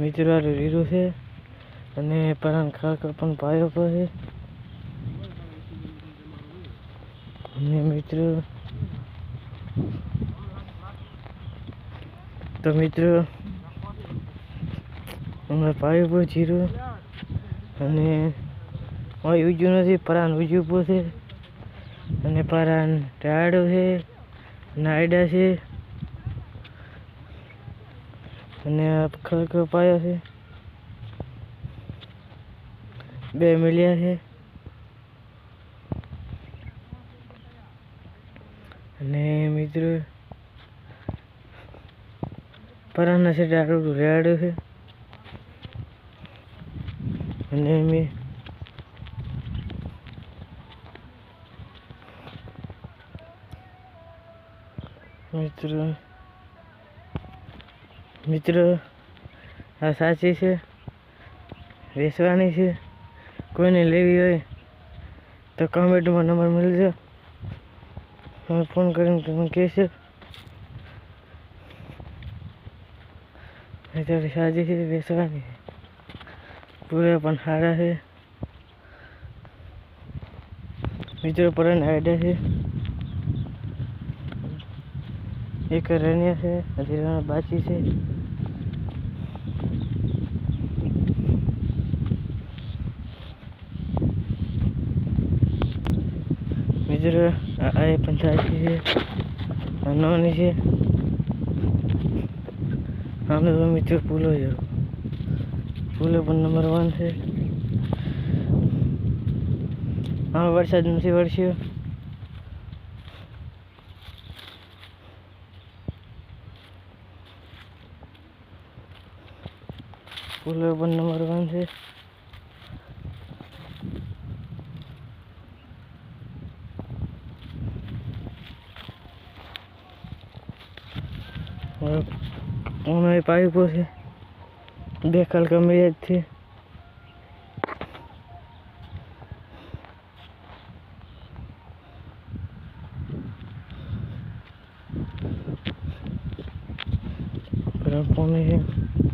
મિત્રો આ છે. અને પરાન ખાડકા પણ પાયો છે. અને મિત્રો, તો મિત્રો હમણાં પાયો પર જીરું અને હોય ઉજ્યું નથી પરાન ઉજ્યું છે. અને પરાન ટાળો છે. નાયડા છે. અને ખડકો પાયો છે. બે મિલિયા છે. અને મિત્રો, પરાના છે ડાળું રેડું છે. અને મેં મિત્રો મિત્રો, આ સાચી છે, વેચવાની છે, કોઈને લેવી હોય તો કમેન્ટમાં નંબર મળજો. હું ફોન કરીને તમે કહેશો. અત્યારે સાચી છે, વેચવાની છે. પૂરા પણ સારા છે. મિત્રો પણ આઈડિયા છે. એક રણ્યા છે, હજી બાકી છે. મિત્રો આ એ પંચાયત છે નાની છે. આમે તો મિત્રો પુલો છે. પુલો પણ નંબર વન છે. આમાં વરસાદ નથી વરસ્યો. પુલો પણ નંબર વન છે. ઓનો પાઇપો છે બે જ છે. પાણી છે?